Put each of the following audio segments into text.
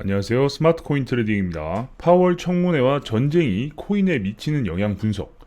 안녕하세요. 스마트 코인 트레이딩입니다. 파월 청문회와 전쟁이 코인에 미치는 영향 분석.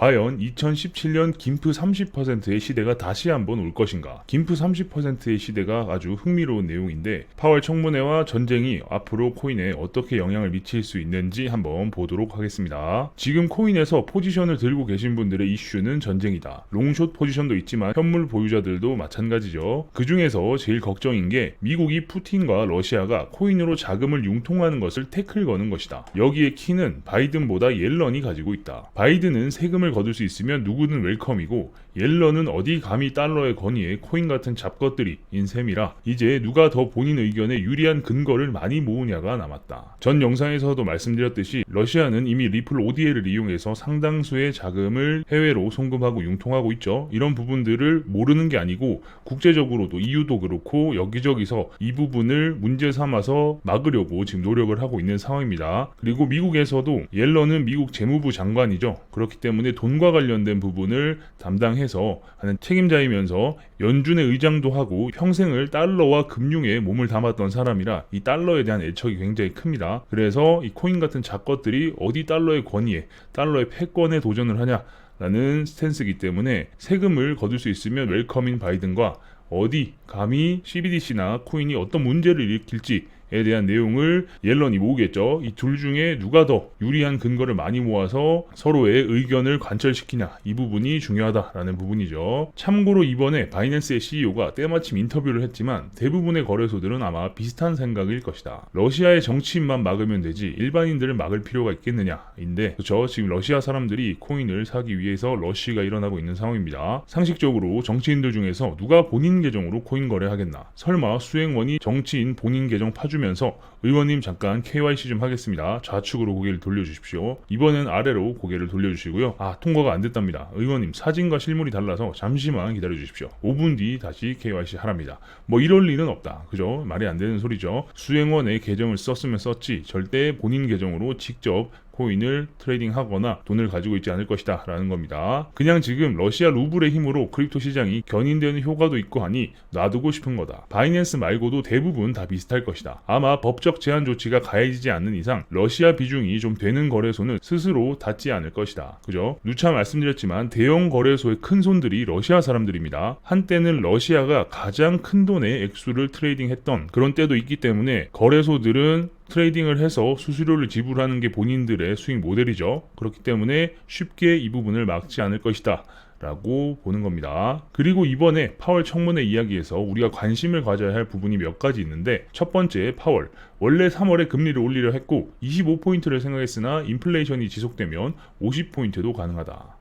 과연 2017년 김프 30%의 시대가 다시 한번 올 것인가? 김프 30%의 시대가 아주 흥미로운 내용인데 파월 청문회와 전쟁이 앞으로 코인에 어떻게 영향을 미칠 수 있는지 한번 보도록 하겠습니다. 지금 코인에서 포지션을 들고 계신 분들의 이슈는 전쟁이다. 롱숏 포지션도 있지만 현물 보유자들도 마찬가지죠. 그 중에서 제일 걱정인 게 미국이 푸틴과 러시아가 코인으로 자금을 융통하는 것을 태클 거는 것이다. 여기에 키는 바이든보다 옐런이 가지고 있다. 바이든은 세금을 거둘 수 있으면 누구든 웰컴이고 옐런은 어디 감히 달러의 건의에 코인 같은 잡것들이 인셈이라 이제 누가 더 본인 의견에 유리한 근거를 많이 모으냐가 남았다. 전 영상에서도 말씀드렸듯이 러시아는 이미 리플 ODL을 이용해서 상당수의 자금을 해외로 송금하고 융통하고 있죠. 이런 부분들을 모르는 게 아니고 국제적으로도 EU도 그렇고 여기저기서 이 부분을 문제 삼아서 막으려고 지금 노력을 하고 있는 상황입니다. 그리고 미국에서도 옐런은 미국 재무부 장관이죠. 그렇기 때문에 돈과 관련된 부분을 담당해서 하는 책임자이면서 연준의 의장도 하고 평생을 달러와 금융에 몸을 담았던 사람이라 이 달러에 대한 애착이 굉장히 큽니다. 그래서 이 코인 같은 작것들이 어디 달러의 권위에 달러의 패권에 도전을 하냐 라는 스탠스이기 때문에 세금을 거둘 수 있으면 웰컴인 바이든과 어디 감히 CBDC나 코인이 어떤 문제를 일으킬지 에 대한 내용을 옐런이 모으겠죠. 이 둘 중에 누가 더 유리한 근거를 많이 모아서 서로의 의견을 관철시키냐 이 부분이 중요하다라는 부분이죠. 참고로 이번에 바이낸스의 CEO가 때마침 인터뷰를 했지만 대부분의 거래소들은 아마 비슷한 생각일 것이다. 러시아의 정치인만 막으면 되지 일반인들을 막을 필요가 있겠느냐인데 그렇죠. 지금 러시아 사람들이 코인을 사기 위해서 러시가 일어나고 있는 상황입니다. 상식적으로 정치인들 중에서 누가 본인 계정으로 코인 거래하겠나? 설마 수행원이 정치인 본인 계정 파주 해주면서 의원님 잠깐 KYC 좀 하겠습니다. 좌측으로 고개를 돌려주십시오. 이번엔 아래로 고개를 돌려주시고요. 아 통과가 안 됐답니다. 의원님 사진과 실물이 달라서 잠시만 기다려주십시오. 5분 뒤 다시 KYC 하랍니다. 뭐 이럴 리는 없다. 그죠? 말이 안 되는 소리죠. 수행원의 계정을 썼으면 썼지 절대 본인 계정으로 직접 코인을 트레이딩하거나 돈을 가지고 있지 않을 것이다 라는 겁니다. 그냥 지금 러시아 루블의 힘으로 크립토 시장이 견인되는 효과도 있고 하니 놔두고 싶은 거다. 바이낸스 말고도 대부분 다 비슷할 것이다. 아마 법적 제한 조치가 가해지지 않는 이상 러시아 비중이 좀 되는 거래소는 스스로 닫지 않을 것이다. 그죠? 누차 말씀드렸지만 대형 거래소의 큰 손들이 러시아 사람들입니다. 한때는 러시아가 가장 큰 돈의 액수를 트레이딩했던 그런 때도 있기 때문에 거래소들은 트레이딩을 해서 수수료를 지불하는 게 본인들의 수익 모델이죠. 그렇기 때문에 쉽게 이 부분을 막지 않을 것이다. 라고 보는 겁니다. 그리고 이번에 파월 청문회 이야기에서 우리가 관심을 가져야 할 부분이 몇 가지 있는데 첫 번째 파월 원래 3월에 금리를 올리려 했고 25포인트를 생각했으나 인플레이션이 지속되면 50포인트도 가능하다.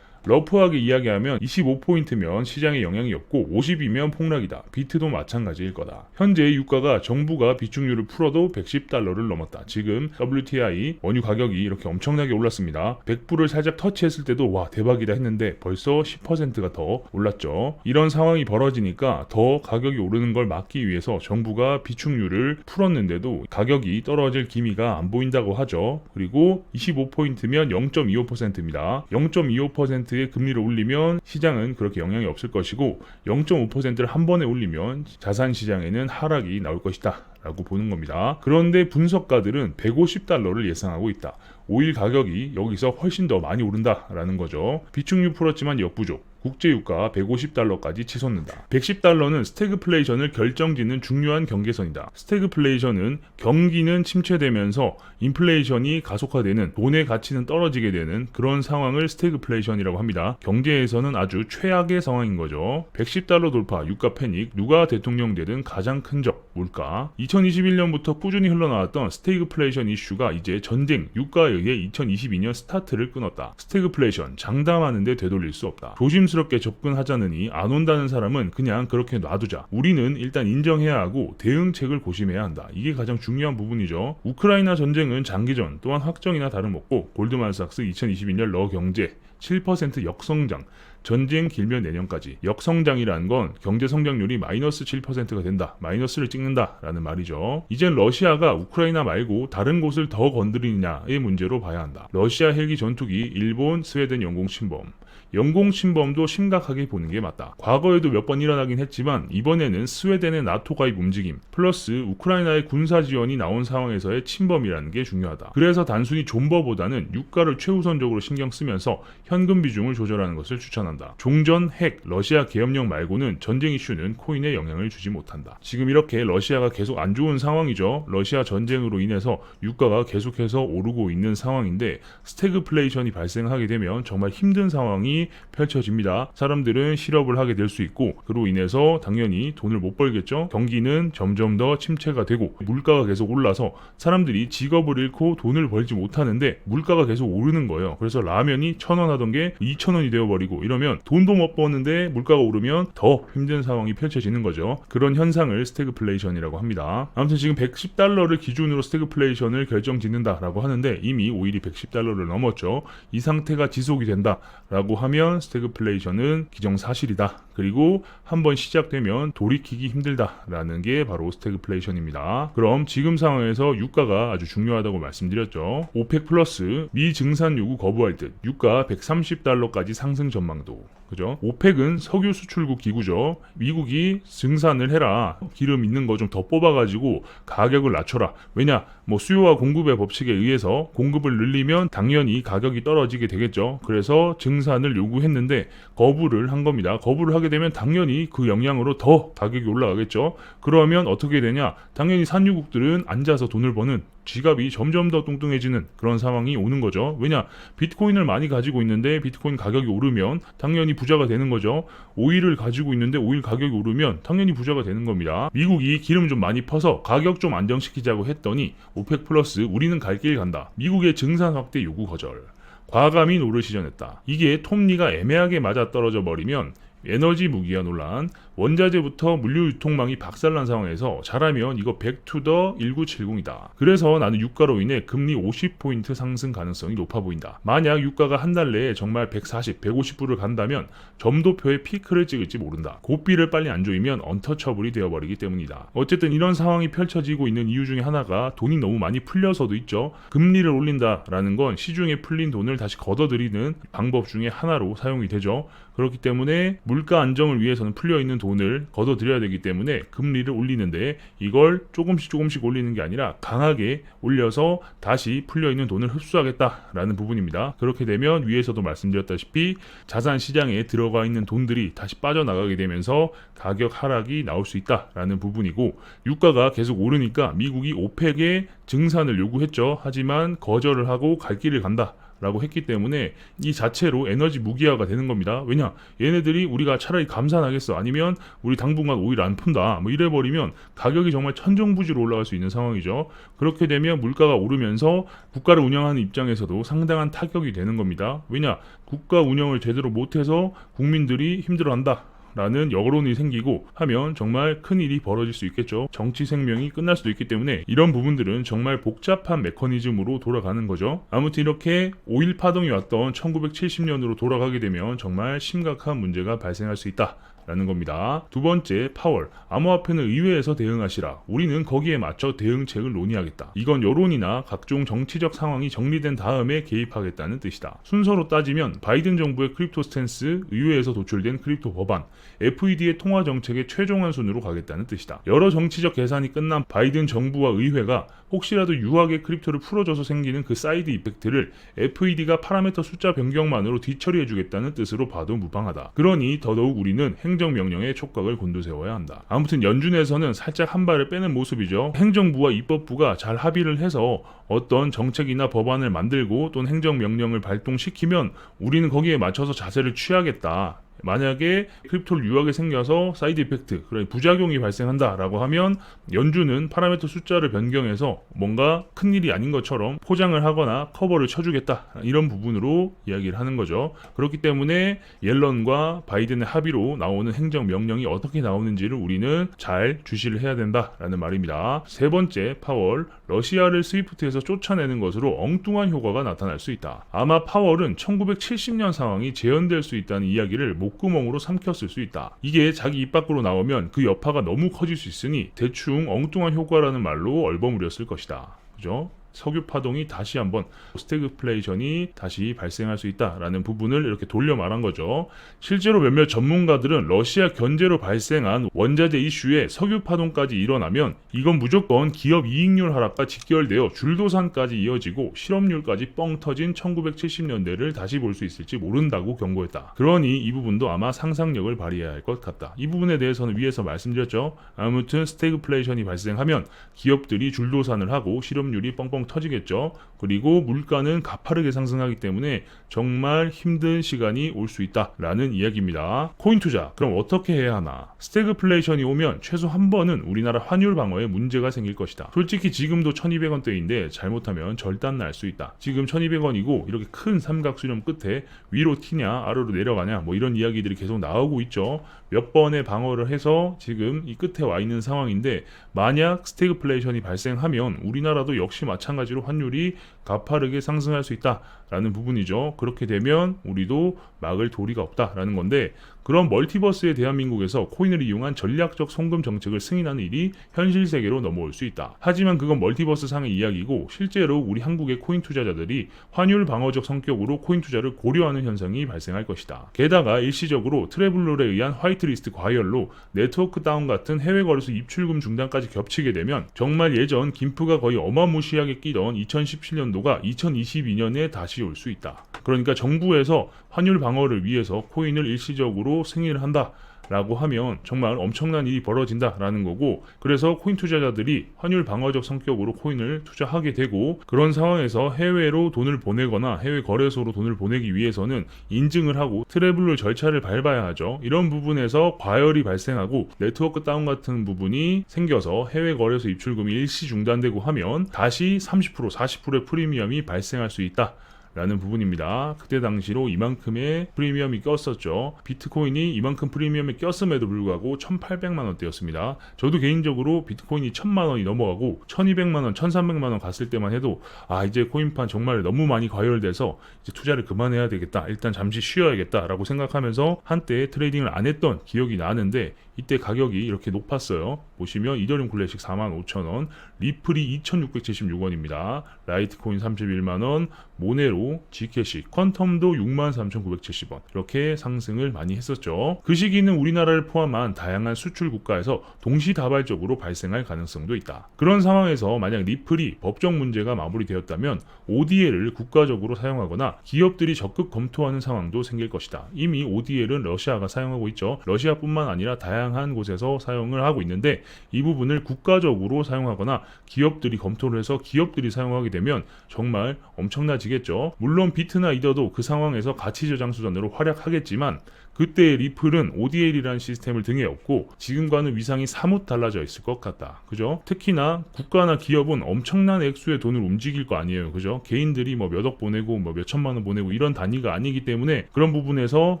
러프하게 이야기하면 25포인트면 시장에 영향이 없고 50이면 폭락이다. 비트도 마찬가지일 거다. 현재 유가가 정부가 비축률을 풀어도 110달러를 넘었다. 지금 WTI 원유 가격이 이렇게 엄청나게 올랐습니다. 100불을 살짝 터치했을 때도 와 대박이다 했는데 벌써 10%가 더 올랐죠. 이런 상황이 벌어지니까 더 가격이 오르는 걸 막기 위해서 정부가 비축률을 풀었는데도 가격이 떨어질 기미가 안 보인다고 하죠. 그리고 25포인트면 0.25%입니다. 0.25% 0.5%의 금리를 올리면 시장은 그렇게 영향이 없을 것이고 0.5%를 한 번에 올리면 자산 시장에는 하락이 나올 것이다. 라고 보는 겁니다. 그런데 분석가들은 150달러를 예상하고 있다. 오일 가격이 여기서 훨씬 더 많이 오른다라는 거죠. 비축률 풀었지만 역부족. 국제유가 150달러까지 치솟는다. 110달러는 스태그플레이션을 결정짓는 중요한 경계선이다. 스태그플레이션은 경기는 침체되면서 인플레이션이 가속화되는 돈의 가치는 떨어지게 되는 그런 상황을 스태그플레이션이라고 합니다. 경제에서는 아주 최악의 상황인 거죠. 110달러 돌파, 유가 패닉, 누가 대통령 되든 가장 큰 적, 물가. 2021년부터 꾸준히 흘러나왔던 스태그플레이션 이슈가 이제 전쟁, 유가에 의해 2022년 스타트를 끊었다. 스태그플레이션, 장담하는데 되돌릴 수 없다. 조심스럽게 접근하자느니 안 온다는 사람은 그냥 그렇게 놔두자. 우리는 일단 인정해야 하고 대응책을 고심해야 한다. 이게 가장 중요한 부분이죠. 우크라이나 전쟁은 장기전 또한 확정이나 다름없고 골드만삭스 2022년 러 경제 7% 역성장, 전쟁 길면 내년까지 역성장이라는 건 경제 성장률이 마이너스 7%가 된다. 마이너스를 찍는다라는 말이죠. 이젠 러시아가 우크라이나 말고 다른 곳을 더 건드리느냐의 문제로 봐야 한다. 러시아 헬기 전투기, 일본, 스웨덴 영공 침범. 영공 침범도 심각하게 보는 게 맞다. 과거에도 몇 번 일어나긴 했지만 이번에는 스웨덴의 나토 가입 움직임 플러스 우크라이나의 군사 지원이 나온 상황에서의 침범이라는 게 중요하다. 그래서 단순히 존버보다는 유가를 최우선적으로 신경 쓰면서 현금 비중을 조절하는 것을 추천한다. 종전, 핵, 러시아 계엄령 말고는 전쟁 이슈는 코인에 영향을 주지 못한다. 지금 이렇게 러시아가 계속 안 좋은 상황이죠. 러시아 전쟁으로 인해서 유가가 계속해서 오르고 있는 상황인데 스태그플레이션이 발생하게 되면 정말 힘든 상황이 펼쳐집니다. 사람들은 실업을 하게 될 수 있고 그로 인해서 당연히 돈을 못 벌겠죠. 경기는 점점 더 침체가 되고 물가가 계속 올라서 사람들이 직업을 잃고 돈을 벌지 못하는데 물가가 계속 오르는 거예요. 그래서 라면이 천 원 하던 게 이천 원이 되어버리고 이러면 돈도 못 버는데 물가가 오르면 더 힘든 상황이 펼쳐지는 거죠. 그런 현상을 스태그플레이션이라고 합니다. 아무튼 지금 110달러를 기준으로 스태그플레이션을 결정 짓는다라고 하는데 이미 오일이 110달러를 넘었죠. 이 상태가 지속이 된다라고 하면 스태그플레이션은 기정사실이다. 그리고 한번 시작되면 돌이키기 힘들다라는 게 바로 스태그플레이션입니다. 그럼 지금 상황에서 유가가 아주 중요하다고 말씀드렸죠. 오펙 플러스 미 증산 요구 거부할 듯 유가 130달러까지 상승 전망도 그죠? 오펙은 석유 수출국 기구죠. 미국이 증산을 해라. 기름 있는 거 좀 더 뽑아가지고 가격을 낮춰라. 왜냐? 뭐 수요와 공급의 법칙에 의해서 공급을 늘리면 당연히 가격이 떨어지게 되겠죠. 그래서 증산을 요구했는데 거부를 한 겁니다. 거부를 하게 되면 당연히 그 영향으로 더 가격이 올라가겠죠. 그러면 어떻게 되냐? 당연히 산유국들은 앉아서 돈을 버는 지갑이 점점 더 뚱뚱해지는 그런 상황이 오는 거죠. 왜냐? 비트코인을 많이 가지고 있는데 비트코인 가격이 오르면 당연히 부자가 되는 거죠. 오일을 가지고 있는데 오일 가격이 오르면 당연히 부자가 되는 겁니다. 미국이 기름 좀 많이 퍼서 가격 좀 안정시키자고 했더니 오펙 플러스 우리는 갈 길 간다. 미국의 증산 확대 요구 거절. 과감히 노를 시전했다. 이게 톱니가 애매하게 맞아 떨어져 버리면 에너지 무기화 논란, 원자재부터 물류 유통망이 박살난 상황에서 잘하면 이거 백투더 1970이다. 그래서 나는 유가로 인해 금리 50포인트 상승 가능성이 높아 보인다. 만약 유가가 한 달 내에 정말 140, 150불을 간다면 점도표의 피크를 찍을지 모른다. 고비를 빨리 안 조이면 언터처블이 되어버리기 때문이다. 어쨌든 이런 상황이 펼쳐지고 있는 이유 중에 하나가 돈이 너무 많이 풀려서도 있죠. 금리를 올린다라는 건 시중에 풀린 돈을 다시 걷어들이는 방법 중에 하나로 사용이 되죠. 그렇기 때문에 물가 안정을 위해서는 풀려 있는 돈을 걷어들여야 되기 때문에 금리를 올리는데 이걸 조금씩 조금씩 올리는 게 아니라 강하게 올려서 다시 풀려 있는 돈을 흡수하겠다라는 부분입니다. 그렇게 되면 위에서도 말씀드렸다시피 자산 시장에 들어가 있는 돈들이 다시 빠져나가게 되면서 가격 하락이 나올 수 있다라는 부분이고 유가가 계속 오르니까 미국이 오펙에 증산을 요구했죠. 하지만 거절을 하고 갈 길을 간다. 라고 했기 때문에 이 자체로 에너지 무기화가 되는 겁니다. 왜냐? 얘네들이 우리가 차라리 감산하겠어. 아니면 우리 당분간 오일 안 푼다. 뭐 이래 버리면 가격이 정말 천정부지로 올라갈 수 있는 상황이죠. 그렇게 되면 물가가 오르면서 국가를 운영하는 입장에서도 상당한 타격이 되는 겁니다. 왜냐? 국가 운영을 제대로 못해서 국민들이 힘들어한다. 라는 여론이 생기고 하면 정말 큰 일이 벌어질 수 있겠죠. 정치 생명이 끝날 수도 있기 때문에 이런 부분들은 정말 복잡한 메커니즘으로 돌아가는 거죠. 아무튼 이렇게 오일 파동이 왔던 1970년으로 돌아가게 되면 정말 심각한 문제가 발생할 수 있다. 라는 겁니다. 두 번째, 파월. 암호화폐는 의회에서 대응하시라. 우리는 거기에 맞춰 대응책을 논의하겠다. 이건 여론이나 각종 정치적 상황이 정리된 다음에 개입하겠다는 뜻이다. 순서로 따지면 바이든 정부의 크립토 스탠스, 의회에서 도출된 크립토 법안, FED의 통화 정책의 최종한 순으로 가겠다는 뜻이다. 여러 정치적 계산이 끝난 바이든 정부와 의회가 혹시라도 유학의 크립토를 풀어줘서 생기는 그 사이드 이펙트를 FED가 파라미터 숫자 변경만으로 뒤처리해주겠다는 뜻으로 봐도 무방하다. 그러니 더더욱 우리는 행정명령에 촉각을 곤두세워야 한다. 아무튼 연준에서는 살짝 한 발을 빼는 모습이죠. 행정부와 입법부가 잘 합의를 해서 어떤 정책이나 법안을 만들고 또는 행정명령을 발동시키면 우리는 거기에 맞춰서 자세를 취하겠다. 만약에 크립토를 유학에 생겨서 사이드 이펙트, 그래 부작용이 발생한다라고 하면 연준은 파라미터 숫자를 변경해서 뭔가 큰 일이 아닌 것처럼 포장을 하거나 커버를 쳐주겠다 이런 부분으로 이야기를 하는 거죠. 그렇기 때문에 옐런과 바이든의 합의로 나오는 행정 명령이 어떻게 나오는지를 우리는 잘 주시를 해야 된다라는 말입니다. 세 번째 파월 러시아를 스위프트에서 쫓아내는 것으로 엉뚱한 효과가 나타날 수 있다. 아마 파월은 1970년 상황이 재현될 수 있다는 이야기를 목구멍으로 삼켰을 수 있다. 이게 자기 입 밖으로 나오면 그 여파가 너무 커질 수 있으니 대충 엉뚱한 효과라는 말로 얼버무렸을 것이다. 그죠? 석유 파동이 다시 한번 스태그플레이션이 다시 발생할 수 있다라는 부분을 이렇게 돌려 말한 거죠. 실제로 몇몇 전문가들은 러시아 견제로 발생한 원자재 이슈에 석유 파동까지 일어나면 이건 무조건 기업 이익률 하락과 직결되어 줄도산까지 이어지고 실업률까지 뻥 터진 1970년대를 다시 볼 수 있을지 모른다고 경고했다. 그러니 이 부분도 아마 상상력을 발휘해야 할 것 같다. 이 부분에 대해서는 위에서 말씀드렸죠. 아무튼 스태그플레이션이 발생하면 기업들이 줄도산을 하고 실업률이 뻥뻥 터지겠죠. 그리고 물가는 가파르게 상승하기 때문에 정말 힘든 시간이 올 수 있다라는 이야기입니다. 코인 투자 그럼 어떻게 해야 하나? 스태그플레이션이 오면 최소 한 번은 우리나라 환율 방어에 문제가 생길 것이다. 솔직히 지금도 1200원대인데 잘못하면 절단 날 수 있다. 지금 1200원이고 이렇게 큰 삼각 수렴 끝에 위로 튀냐 아래로 내려가냐 뭐 이런 이야기들이 계속 나오고 있죠. 몇 번의 방어를 해서 지금 이 끝에 와 있는 상황인데 만약 스태그플레이션이 발생하면 우리나라도 역시 마찬가지로 환율이 가파르게 상승할 수 있다 라는 부분이죠. 그렇게 되면 우리도 막을 도리가 없다라는 건데 그런 멀티버스의 대한민국에서 코인을 이용한 전략적 송금 정책을 승인하는 일이 현실 세계로 넘어올 수 있다. 하지만 그건 멀티버스 상의 이야기고 실제로 우리 한국의 코인 투자자들이 환율 방어적 성격으로 코인 투자를 고려하는 현상이 발생할 것이다. 게다가 일시적으로 트래블러에 의한 화이트리스트 과열로 네트워크 다운 같은 해외 거래소 입출금 중단까지 겹치게 되면 정말 예전 김프가 거의 어마무시하게 끼던 2017년도가 2022년에 다시 올 수 있다. 그러니까 정부에서 환율 방어를 위해서 코인을 일시적으로 승인을 한다. 라고 하면 정말 엄청난 일이 벌어진다라는 거고 그래서 코인 투자자들이 환율 방어적 성격으로 코인을 투자하게 되고 그런 상황에서 해외로 돈을 보내거나 해외 거래소로 돈을 보내기 위해서는 인증을 하고 트래블러 절차를 밟아야 하죠. 이런 부분에서 과열이 발생하고 네트워크 다운 같은 부분이 생겨서 해외 거래소 입출금이 일시 중단되고 하면 다시 30% 40%의 프리미엄이 발생할 수 있다. 라는 부분입니다. 그때 당시로 이만큼의 프리미엄이 꼈었죠. 비트코인이 이만큼 프리미엄이 꼈음에도 불구하고 1,800만 원대였습니다. 저도 개인적으로 비트코인이 1,000만 원이 넘어가고 1,200만 원, 1,300만 원 갔을 때만 해도 아 이제 코인판 정말 너무 많이 과열돼서 이제 투자를 그만해야 되겠다. 일단 잠시 쉬어야겠다라고 생각하면서 한때 트레이딩을 안 했던 기억이 나는데 이때 가격이 이렇게 높았어요. 보시면 이더리움 클래식 45,000원, 리플이 2,676원입니다. 라이트코인 31만 원, 모네로, 지캐시, 퀀텀도 63,970원 이렇게 상승을 많이 했었죠. 그 시기는 우리나라를 포함한 다양한 수출 국가에서 동시다발적으로 발생할 가능성도 있다. 그런 상황에서 만약 리플이 법적 문제가 마무리되었다면 ODL을 국가적으로 사용하거나 기업들이 적극 검토하는 상황도 생길 것이다. 이미 ODL은 러시아가 사용하고 있죠. 러시아뿐만 아니라 다양한 곳에서 사용을 하고 있는데 이 부분을 국가적으로 사용하거나 기업들이 검토를 해서 기업들이 사용하게 되면 정말 엄청나지 겠죠. 물론 비트나 이더도 그 상황에서 가치 저장 수단으로 활약하겠지만 그때 리플은 ODL이라는 시스템을 등에 업고 지금과는 위상이 사뭇 달라져 있을 것 같다. 그죠? 특히나 국가나 기업은 엄청난 액수의 돈을 움직일 거 아니에요. 그죠? 개인들이 뭐 몇억 보내고 뭐 몇 천만 원 보내고 이런 단위가 아니기 때문에 그런 부분에서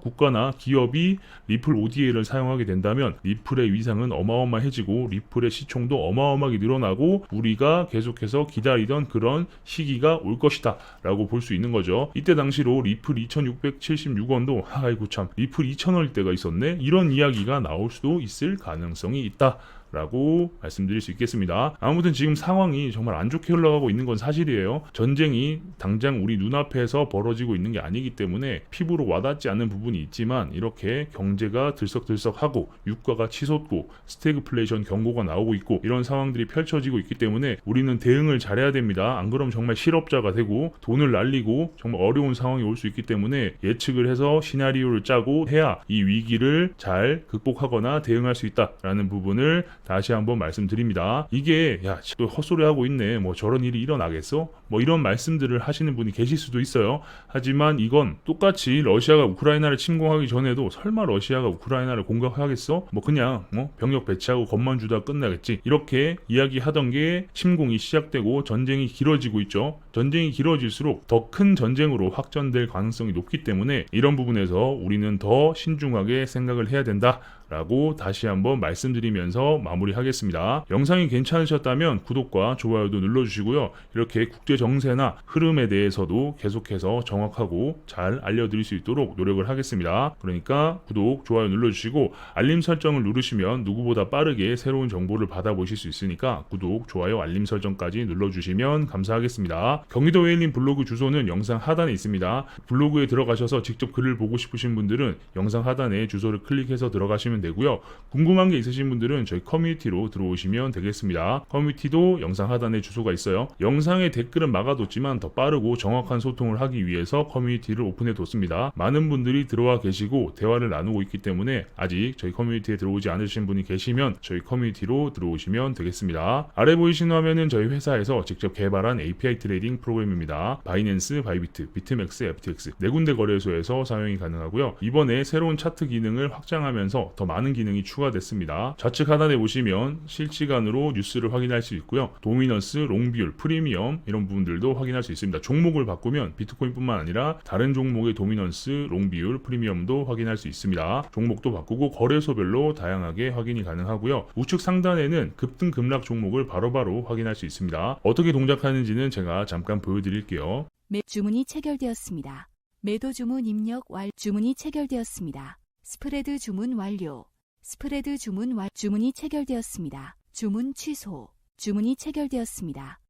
국가나 기업이 리플 ODL을 사용하게 된다면 리플의 위상은 어마어마해지고 리플의 시총도 어마어마하게 늘어나고 우리가 계속해서 기다리던 그런 시기가 올 것이다 라고 볼 수 있는 거죠. 이때 당시로 리플 2676원도 아이고 참 리플 2000원일 때가 있었네 이런 이야기가 나올 수도 있을 가능성이 있다. 라고 말씀드릴 수 있겠습니다. 아무튼 지금 상황이 정말 안 좋게 흘러가고 있는 건 사실이에요. 전쟁이 당장 우리 눈앞에서 벌어지고 있는 게 아니기 때문에 피부로 와닿지 않는 부분이 있지만 이렇게 경제가 들썩들썩하고 유가가 치솟고 스태그플레이션 경고가 나오고 있고 이런 상황들이 펼쳐지고 있기 때문에 우리는 대응을 잘해야 됩니다. 안 그러면 정말 실업자가 되고 돈을 날리고 정말 어려운 상황이 올 수 있기 때문에 예측을 해서 시나리오를 짜고 해야 이 위기를 잘 극복하거나 대응할 수 있다라는 부분을 다시 한번 말씀드립니다. 이게 야, 또 헛소리 하고 있네. 뭐 저런 일이 일어나겠어? 뭐 이런 말씀들을 하시는 분이 계실 수도 있어요. 하지만 이건 똑같이 러시아가 우크라이나를 침공하기 전에도 설마 러시아가 우크라이나를 공격하겠어? 뭐 그냥 뭐 병력 배치하고 겁만 주다 끝나겠지. 이렇게 이야기하던 게 침공이 시작되고 전쟁이 길어지고 있죠. 전쟁이 길어질수록 더 큰 전쟁으로 확전될 가능성이 높기 때문에 이런 부분에서 우리는 더 신중하게 생각을 해야 된다. 라고 다시 한번 말씀드리면서 마무리하겠습니다. 영상이 괜찮으셨다면 구독과 좋아요도 눌러주시고요. 이렇게 국제 정세나 흐름에 대해서도 계속해서 정확하고 잘 알려드릴 수 있도록 노력을 하겠습니다. 그러니까 구독, 좋아요 눌러주시고 알림 설정을 누르시면 누구보다 빠르게 새로운 정보를 받아보실 수 있으니까 구독, 좋아요, 알림 설정까지 눌러주시면 감사하겠습니다. 경기도 웨일린 블로그 주소는 영상 하단에 있습니다. 블로그에 들어가셔서 직접 글을 보고 싶으신 분들은 영상 하단에 주소를 클릭해서 들어가시면 되고요. 궁금한 게 있으신 분들은 저희 커뮤니티로 들어오시면 되겠습니다. 커뮤니티도 영상 하단에 주소가 있어요. 영상의 댓글은 막아뒀지만 더 빠르고 정확한 소통을 하기 위해서 커뮤니티를 오픈해 뒀습니다. 많은 분들이 들어와 계시고 대화를 나누고 있기 때문에 아직 저희 커뮤니티에 들어오지 않으신 분이 계시면 저희 커뮤니티로 들어오시면 되겠습니다. 아래 보이시는 화면은 저희 회사에서 직접 개발한 API 트레이딩 프로그램입니다. 바이낸스, 바이비트, 비트맥스, FTX 네 군데 거래소에서 사용이 가능하고요. 이번에 새로운 차트 기능을 확장하면서 더 많은 기능이 추가됐습니다. 좌측 하단에 보시면 실시간으로 뉴스를 확인할 수 있고요. 도미넌스, 롱비율, 프리미엄 이런 부분들도 확인할 수 있습니다. 종목을 바꾸면 비트코인뿐만 아니라 다른 종목의 도미넌스, 롱비율, 프리미엄도 확인할 수 있습니다. 종목도 바꾸고 거래소별로 다양하게 확인이 가능하고요. 우측 상단에는 급등 급락 종목을 바로바로 확인할 수 있습니다. 어떻게 동작하는지는 제가 잠깐 보여드릴게요. 매 주문이 체결되었습니다. 매도 주문 입력 완 주문이 체결되었습니다. 스프레드 주문 완료. 스프레드 주문 완 주문이 체결되었습니다. 주문 취소. 주문이 체결되었습니다.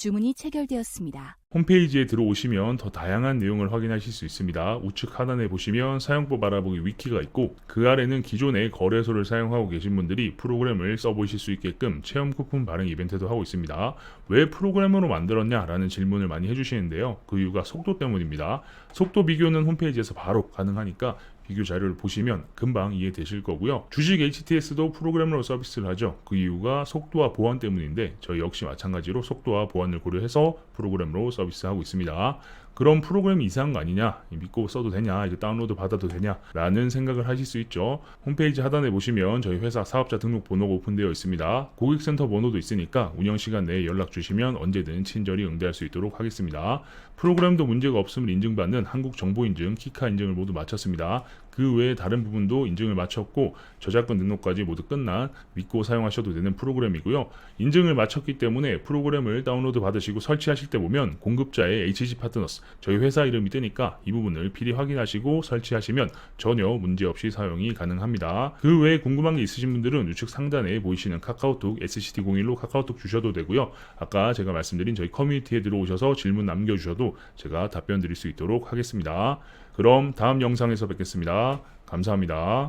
주문이 체결되었습니다. 홈페이지에 들어오시면 더 다양한 내용을 확인하실 수 있습니다. 우측 하단에 보시면 사용법 알아보기 위키가 있고 그 아래는 기존의 거래소를 사용하고 계신 분들이 프로그램을 써보실 수 있게끔 체험 쿠폰 발행 이벤트도 하고 있습니다. 왜 프로그램으로 만들었냐라는 질문을 많이 해주시는데요. 그 이유가 속도 때문입니다. 속도 비교는 홈페이지에서 바로 가능하니까 비교 자료를 보시면 금방 이해되실 거고요. 주식 HTS도 프로그램으로 서비스를 하죠. 그 이유가 속도와 보안 때문인데 저희 역시 마찬가지로 속도와 보안을 고려해서 프로그램으로 서비스하고 있습니다. 그럼 프로그램이 이상한 거 아니냐? 믿고 써도 되냐? 이거 다운로드 받아도 되냐? 라는 생각을 하실 수 있죠. 홈페이지 하단에 보시면 저희 회사 사업자 등록 번호가 오픈되어 있습니다. 고객센터 번호도 있으니까 운영 시간 내에 연락 주시면 언제든 친절히 응대할 수 있도록 하겠습니다. 프로그램도 문제가 없음을 인증받는 한국 정보 인증, 키카 인증을 모두 마쳤습니다. 그 외에 다른 부분도 인증을 마쳤고 저작권 등록까지 모두 끝난 믿고 사용하셔도 되는 프로그램이고요. 인증을 마쳤기 때문에 프로그램을 다운로드 받으시고 설치하실 때 보면 공급자의 HG 파트너스 저희 회사 이름이 뜨니까 이 부분을 필히 확인하시고 설치하시면 전혀 문제 없이 사용이 가능합니다. 그 외에 궁금한 게 있으신 분들은 우측 상단에 보이시는 카카오톡 SCT01로 카카오톡 주셔도 되고요. 아까 제가 말씀드린 저희 커뮤니티에 들어오셔서 질문 남겨주셔도 제가 답변 드릴 수 있도록 하겠습니다. 그럼 다음 영상에서 뵙겠습니다. 감사합니다.